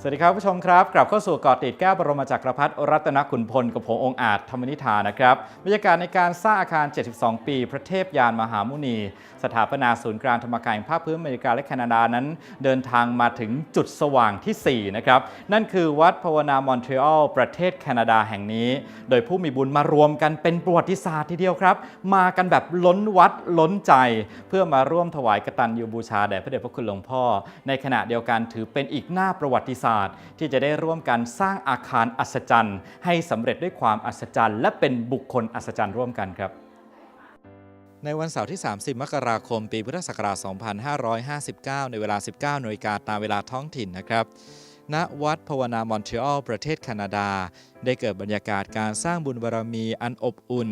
สวัสดีครับผู้ชมครับ กลับเข้าสู่กาะติดแก้วบรมจักรพรรดิรัตนขุนพลกับผมองค์อาจธรรมนิธานะครับบรรยากาศในการสร้างอาคาร 72 ปี พระเทพยานมหามุนี สถาปนาศูนย์กลางธรรมกายแห่งภาคพื้นอเมริกาและแคนาดานั้น เดินทางมาถึงจุดสว่างที่ 4 นะครับ นั่นคือวัดภาวนามอนทรีออลประเทศแคนาดาแห่งนี้ โดยผู้มีบุญมารวมกันเป็นประวัติศาสตร์ทีเดียวครับ มากันแบบล้นวัดล้นใจ เพื่อมาร่วมถวายกตัญญูบูชาแด่พระเดชพระคุณหลวงพ่อ ในขณะเดียวกันถือเป็นอีกหน้าประวัติศาสตร์ที่จะได้ร่วมกันสร้างอาคารอัศจรรย์ ให้สำเร็จด้วยความอัศจรรย์ และเป็นบุคคลอัศจรรย์ร่วมกันครับ ในวันเสาร์ที่ 30 มกราคม ปีพุทธศักราช 2559 ในเวลา 19นาฬิกาตามเวลาท้องถิ่นนะครับณวัดภาวนามอนทรีออลประเทศแคนาดา ได้เกิดบรรยากาศการสร้างบุญบารรมีอันอบอุ่น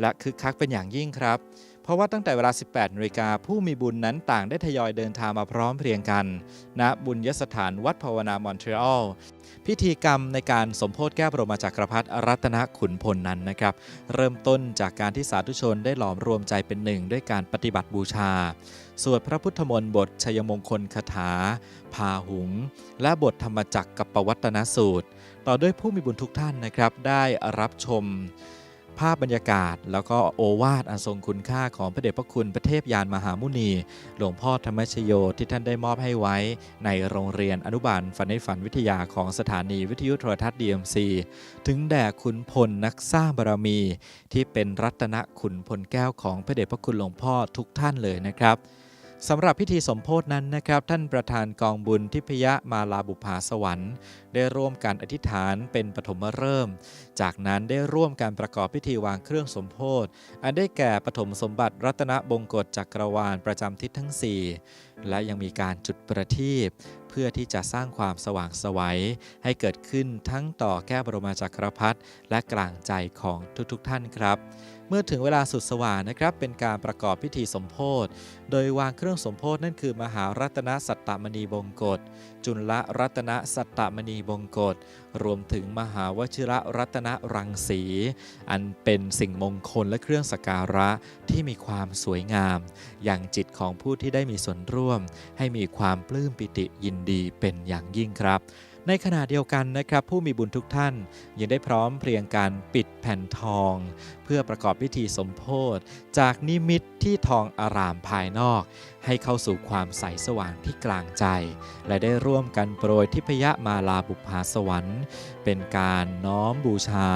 และคึกคักเป็นอย่างยิ่งครับ เพราะว่าตั้งแต่เวลา 18นาฬิกาผู้มีบุญนั้นต่างได้ทยอยเดินทางมาพร้อมเพรียงกันณบุญยสถานวัดภาวนามอนทรีออลพิธีกรรมในการสมโพธิแก้บรมจักรพรรดิรัตนขุนพลนั้นนะครับ เริ่มต้นจากการที่สาธุชนได้หลอมรวมใจเป็นหนึ่ง ด้วยการปฏิบัติบูชา สวดพระพุทธมนต์บทชัยมงคลคาถา พาหุง และบทธรรมจักรกับปวัตนสูตร ต่อด้วยผู้มีบุญทุกท่านนะครับได้รับชม ภาพบรรยากาศ แล้วก็โอวาทอันทรงคุณค่าของพระเดชพระคุณพระเทพยานมหามุนี หลวงพ่อธรรมชโยที่ท่านได้มอบให้ไว้ในโรงเรียนอนุบาลฝันในฝันวิทยาของสถานีวิทยุโทรทัศน์ DMC ถึงแด่คุณพลนักสร้างบารมี ที่เป็นรัตนคุณพลแก้วของพระเดชพระคุณหลวงพ่อทุกท่านเลยนะครับ สำหรับพิธีสมโพธนั้นนะครับ ท่านประธานกองบุญทิพยมาลาบุภาสวรรค์ ได้ร่วมการอธิษฐานเป็นปฐมเริ่ม จากนั้นได้ร่วมการประกอบพิธีวางเครื่องสมโพธอันได้แก่ปฐมสมบัติรัตนบงกฎจักรวาลประจำทิศทั้ง 4และยังมีการจุดประทีปเพื่อที่จะสร้างความสว่างสวัยให้เกิดขึ้นทั้งต่อแก้วบรมจักรพรรดิและกลางใจของทุกๆท่านครับ เมื่อถึงเวลาสุดสว่างนะครับ เป็นการประกอบพิธีสมโพธิโดยวางเครื่องสมโพธินั่นคือ มหารัตนสัตตมณีบงกฎจุลรัตนสัตตมณีบงกฎรวมถึงมหาวชิระรัตนรังสี อันเป็นสิ่งมงคลและเครื่องสักการะที่มีความสวยงาม อย่างจิตของผู้ที่ได้มีส่วนร่วมให้มีความปลื้มปิติยินดีเป็นอย่างยิ่งครับ ในขณะเดียวกันนะครับ ผู้มีบุญทุกท่าน ยังได้พร้อมเพรียงการปิดแผ่นทอง เพื่อประกอบพิธีสมโพธิจากนิมิตที่ทองอารามภายนอก ให้เข้าสู่ความใสสว่างที่กลางใจ และได้ร่วมกันโปรยทิพยมาลาบุภาสวรรค์ เป็นการน้อมบูชา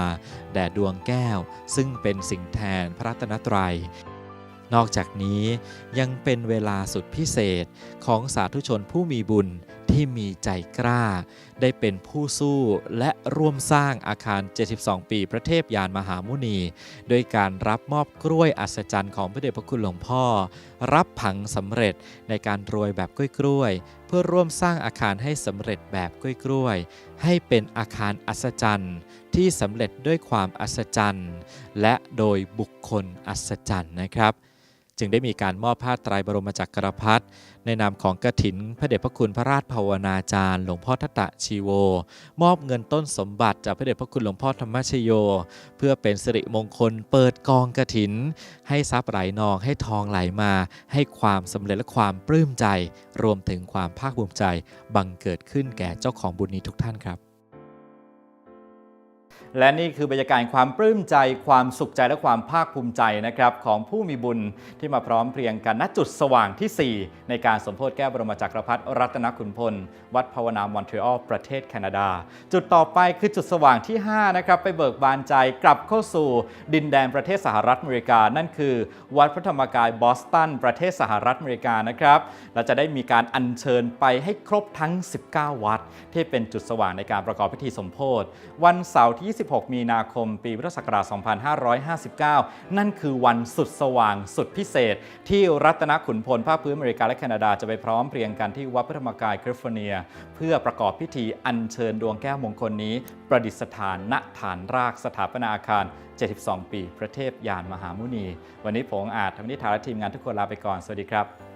แด่ดวงแก้ว ซึ่งเป็นสิ่งแทนพระรัตนตรัย นอกจากนี้ยังเป็นเวลาสุดพิเศษของสาธุชนผู้มีบุญที่มีใจกล้า ได้เป็นผู้สู้และร่วมสร้างอาคาร 72 ปีพระเทพยานมหามุนี โดยการรับมอบกล้วยอัศจรรย์ของพระเดชพระคุณหลวงพ่อ รับผังสำเร็จในการโรยแบบกล้วยๆเพื่อร่วมสร้างอาคารให้สำเร็จแบบกล้วยๆให้เป็นอาคารอัศจรรย์ที่สำเร็จด้วยความอัศจรรย์และโดยบุคคลอัศจรรย์นะครับ จึงได้มีการมอบผ้าไตรบรมจักรพรรดิในนามของกถิน พระเดชพระคุณพระราชภาวนาจารย์ หลวงพ่อทัตตะชีโว มอบเงินต้นสมบัติจากพระเดชพระคุณหลวงพ่อธรรมชโย เพื่อเป็นสิริมงคลเปิดกองกถิน ให้ทรัพย์ไหลนองให้ทองไหลมา ให้ความสำเร็จและความปลื้มใจ รวมถึงความภาคภูมิใจบังเกิดขึ้นแก่เจ้าของบุญนี้ทุกท่านครับ และนี่คือบรรยากาศความปลื้มใจความสุขใจและความภาคภูมิใจนะครับของผู้มีบุญที่มาพร้อมเพรียงกันณจุดสว่างทีสี่ 4 ในการสมโพธิแก้วบรมจักรพรรดิรัตนขุนพล วัดภาวนามอนทรีออลประเทศแคนาดา จุดต่อไปคือจุดสว่างที่ 5 นะครับ ไปเบิกบานใจกลับเข้าสู่ ดินแดนประเทศสหรัฐอเมริกา นั่นคือ วัดพระธรรมกายบอสตันประเทศสหรัฐอเมริกานะครับเราจะได้มีการอัญเชิญไปให้ครบทั้ง 19 วัด ที่เป็นจุดสว่างในการประกอบพิธีสมโพธิวันเสาร์ที่26 มีนาคม ปีพุทธศักราช 2559 นั่นคือวันสุดสว่างสุดพิเศษ ที่รัตนขุนพลภาคพื้นอเมริกาและแคนาดาจะไปพร้อมเพรียงกันที่วัดพระธรรมกายแคลิฟอร์เนีย เพื่อประกอบพิธีอัญเชิญดวงแก้วมงคลนี้ ประดิษฐานณฐานรากสถาปนาอาคาร 72 ปี พระเทพยานมหามุนี วันนี้ผมอาจทำนิทานและทีมงานทุกคนลาไปก่อน สวัสดีครับ